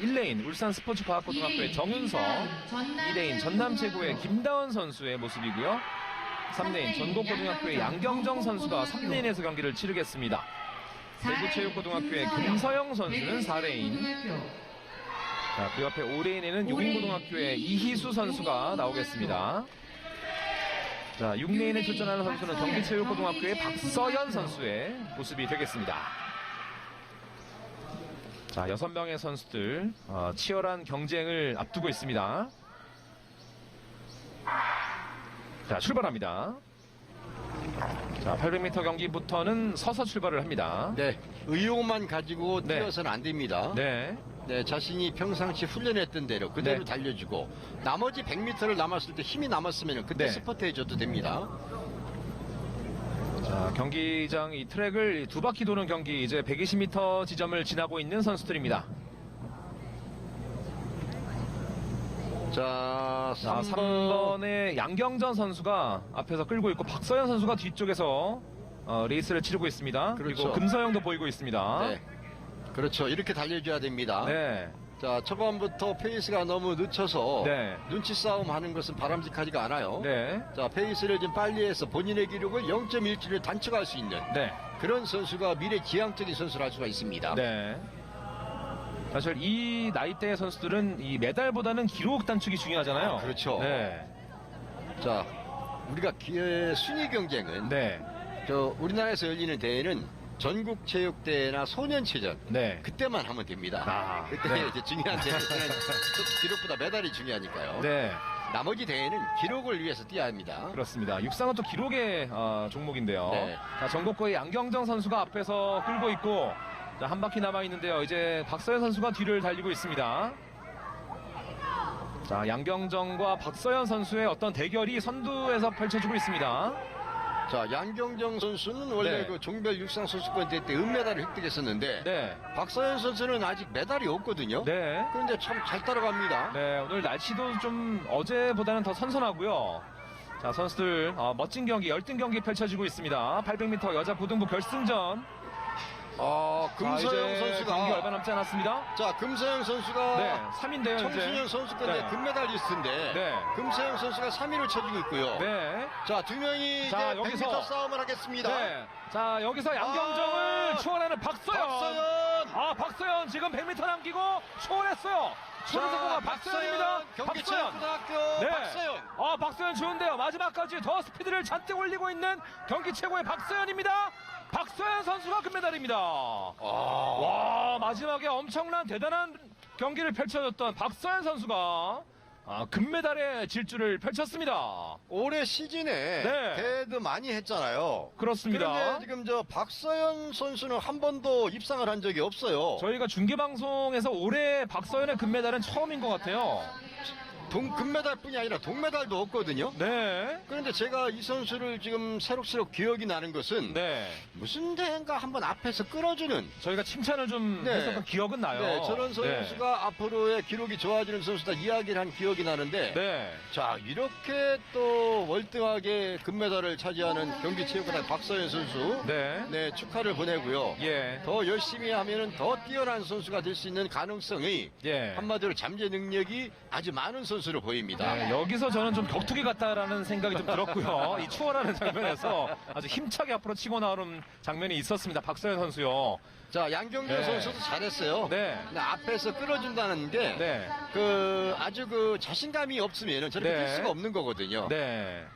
1레인 울산 스포츠과학고등학교의 정윤서, 2레인 전남 최고의 김다원 선수의 모습이고요. 3레인 전국고등학교의 양경정 선수가 3레인에서 경기를 치르겠습니다. 대구체육고등학교의 김서영 선수는 4레인, 자, 그 옆에 5레인에는 용인고등학교의 이희수 선수가 나오겠습니다. 자, 6레인에 출전하는 선수는 경기체육고등학교의 박서연 선수의 모습이 되겠습니다. 자, 6명의 선수들 어, 치열한 경쟁을 앞두고 있습니다. 자, 출발합니다. 자, 800m 경기부터는 서서 출발을 합니다. 네, 의욕만 가지고 네. 뛰어서는 안 됩니다. 네. 네. 자신이 평상시 훈련했던 대로 그대로 네. 달려주고 나머지 100m를 남았을 때 힘이 남았으면 그때 네. 스퍼트 해줘도 됩니다. 자, 경기장 이 트랙을 두 바퀴 도는 경기 이제 120m 지점을 지나고 있는 선수들입니다. 자, 자, 3번 3번 의 양경전 선수가 앞에서 끌고 있고 박서현 선수가 뒤쪽에서 어, 레이스를 치르고 있습니다. 그리고 그렇죠. 금서영도 보이고 있습니다. 네. 그렇죠. 이렇게 달려줘야 됩니다. 네. 자, 초반부터 페이스가 너무 늦춰서 네. 눈치 싸움 하는 것은 바람직하지가 않아요. 네. 자, 페이스를 좀 빨리 해서 본인의 기록을 0.1초를 단축할 수 있는 네. 그런 선수가 미래 지향적인 선수를 할 수가 있습니다. 네. 사실 이 나이대의 선수들은 이 메달보다는 기록 단축이 중요하잖아요. 아, 그렇죠. 네. 자, 우리가 기, 순위 경쟁은 네. 저 우리나라에서 열리는 대회는 전국 체육대회나 소년체전 네. 그때만 하면 됩니다. 아, 그때 네. 이제 중요한 대회는 기록보다 메달이 중요하니까요. 네. 나머지 대회는 기록을 위해서 뛰어야 합니다. 그렇습니다. 육상은 또 기록의 어, 종목인데요. 네. 자, 전국고의 양경정 선수가 앞에서 끌고 있고 자, 한 바퀴 남아 있는데요. 이제 박서연 선수가 뒤를 달리고 있습니다. 자, 양경정과 박서연 선수의 어떤 대결이 선두에서 펼쳐지고 있습니다. 자, 양경정 선수는 원래 네. 그 종별 육상 선수권 대회 때 은메달을 획득했었는데 네. 박서현 선수는 아직 메달이 없거든요. 네. 그런데 참 잘 따라갑니다. 네, 오늘 날씨도 좀 어제보다는 더 선선하고요. 자, 선수들 어, 멋진 경기, 열등 경기 펼쳐지고 있습니다. 800m 여자 고등부 결승전. 아, 자, 금서영 이제 선수가 경기 얼마 남지 않았습니다. 자, 금서영 선수가 네, 3인데요, 청소년. 선수권대 네. 금메달리스트인데 네. 금서영 선수가 3위를 쳐주고 있고요. 네. 자, 두 명이 자, 이제 여기서. 100m 싸움을 하겠습니다. 네. 자, 여기서 양경정을 아, 추월하는 박서연. 박서연! 아, 박서연 지금 100m 남기고 추월했어요. 추월 성공한 박서연입니다. 박서연. 경기체육고등학교 네. 박서연. 아, 박서연 좋은데요. 마지막까지 더 스피드를 잔뜩 올리고 있는 경기 최고의 박서연입니다. 박서연 선수가 금메달입니다. 아, 와, 마지막에 엄청난 대단한 경기를 펼쳐줬던 박서연 선수가 아, 금메달의 질주를 펼쳤습니다. 올해 시즌에 네. 대회도 많이 했잖아요. 그렇습니다. 그런데 지금 저 박서연 선수는 한 번도 입상을 한 적이 없어요. 저희가 중계방송에서 올해 박서연의 금메달은 처음인 것 같아요. 동, 금메달뿐이 아니라 동메달도 없거든요. 네. 그런데 제가 이 선수를 지금 새록새록 기억이 나는 것은 네. 무슨 대회인가 한번 앞에서 끌어주는 저희가 칭찬을 좀 네. 했었던 기억은 나요. 네, 저런 선수가 앞으로의 기록이 좋아지는 선수다 이야기를 한 기억이 나는데 네. 네. 자 이렇게 또 월등하게 금메달을 차지하는 경기체육관 박서연 선수 네. 네 축하를 보내고요. 예. 더 열심히 하면은 더 뛰어난 선수가 될 수 있는 가능성이 예. 한마디로 잠재 능력이 아주 많은 선수 로 보입니다. 네, 여기서 저는 좀 격투기 같다라는 생각이 좀 들었고요. 이 추월하는 장면에서 아주 힘차게 앞으로 치고 나오는 장면이 있었습니다. 박서연 선수요. 자 양경준 네. 선수도 잘했어요. 네. 근데 앞에서 끌어준다는 게 네. 그 아주 그 자신감이 없으면은 저렇게 네. 뛸 수가 없는 거거든요. 네.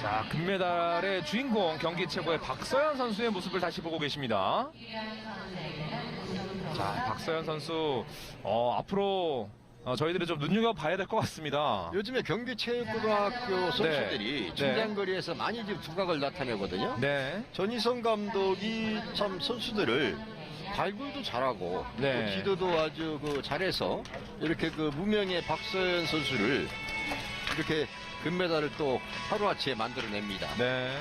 자, 금메달의 주인공 경기 최고의 박서연 선수의 모습을 다시 보고 계십니다. 자, 박서연 선수 어, 앞으로 어, 저희들이 좀 눈여겨봐야 될 것 같습니다. 요즘에 경기체육고등학교 선수들이 네. 중장거리에서 많이 지금 두각을 나타내거든요. 네. 전희성 감독이 참 선수들을 발굴도 잘하고 네. 또 지도도 아주 그 잘해서 이렇게 그 무명의 박서연 선수를 이렇게 금메달을 또 하루아침에 만들어냅니다. 네.